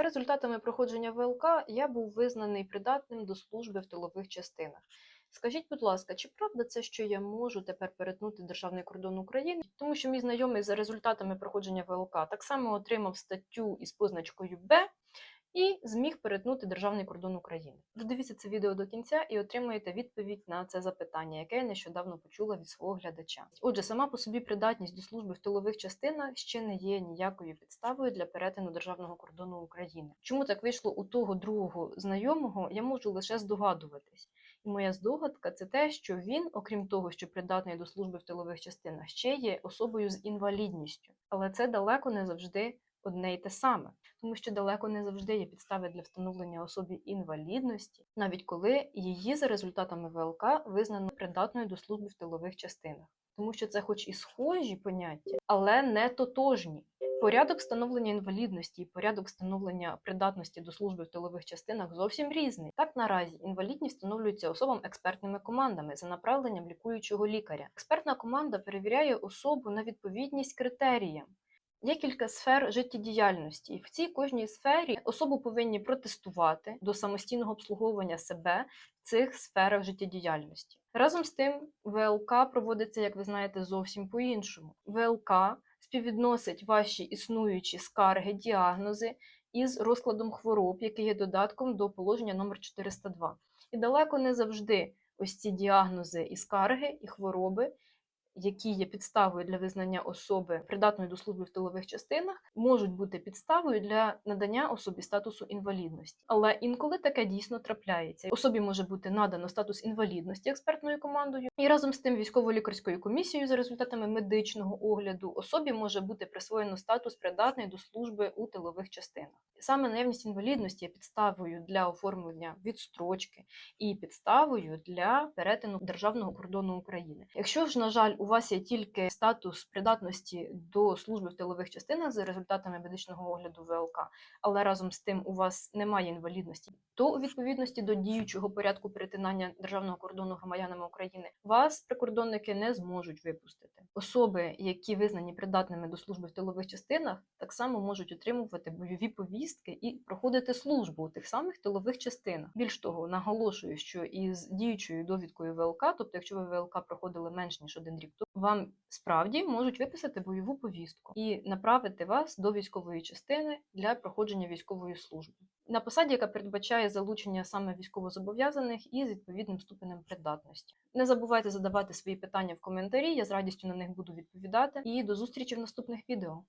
За результатами проходження ВЛК я був визнаний придатним до служби в тилових частинах. Скажіть, будь ласка, чи правда це, що я можу тепер перетнути державний кордон України? Тому що мій знайомий за результатами проходження ВЛК так само отримав статтю із позначкою Б і зміг перетнути державний кордон України. Додивіться це відео до кінця і отримаєте відповідь на це запитання, яке я нещодавно почула від свого глядача. Отже, сама по собі придатність до служби в тилових частинах ще не є ніякою підставою для перетину державного кордону України. Чому так вийшло у того другого знайомого, я можу лише здогадуватись. І моя здогадка це те, що він, окрім того, що придатний до служби в тилових частинах, ще є особою з інвалідністю. Але це далеко не завжди одне й те саме, тому що далеко не завжди є підстави для встановлення особі інвалідності, навіть коли її за результатами ВЛК визнано придатною до служби в тилових частинах. Тому що це, хоч і схожі поняття, але не тотожні. Порядок встановлення інвалідності і порядок встановлення придатності до служби в тилових частинах зовсім різний. Так наразі інвалідність встановлюється особам експертними командами за направленням лікуючого лікаря. Експертна команда перевіряє особу на відповідність критеріям. Є кілька сфер життєдіяльності, і в цій кожній сфері особу повинні протестувати до самостійного обслуговування себе в цих сферах життєдіяльності. Разом з тим, ВЛК проводиться, як ви знаєте, зовсім по-іншому. ВЛК співвідносить ваші існуючі скарги, діагнози із розкладом хвороб, який є додатком до положення номер 402. І далеко не завжди ось ці діагнози і скарги, і хвороби які є підставою для визнання особи придатною до служби в тилових частинах, можуть бути підставою для надання особі статусу інвалідності. Але інколи таке дійсно трапляється. Особі може бути надано статус інвалідності експертною командою, і разом з тим військово-лікарською комісією за результатами медичного огляду особі може бути присвоєно статус придатний до служби у тилових частинах. Саме наявність інвалідності є підставою для оформлення відстрочки і підставою для перетину державного кордону України. Якщо ж, на жаль, у вас є тільки статус придатності до служби в тилових частинах за результатами медичного огляду ВЛК, але разом з тим у вас немає інвалідності, то у відповідності до діючого порядку перетинання державного кордону громадянами України вас прикордонники не зможуть випустити. Особи, які визнані придатними до служби в тилових частинах, так само можуть отримувати бойові повістки і проходити службу у тих самих тилових частинах. Більш того, наголошую, що із діючою довідкою ВЛК, тобто, якщо ви ВЛК проходили менш ніж один рік, то вам справді можуть виписати бойову повістку і направити вас до військової частини для проходження військової служби на посаді, яка передбачає залучення саме військовозобов'язаних і з відповідним ступенем придатності. Не забувайте задавати свої питання в коментарі, я з радістю на них буду відповідати. І до зустрічі в наступних відео.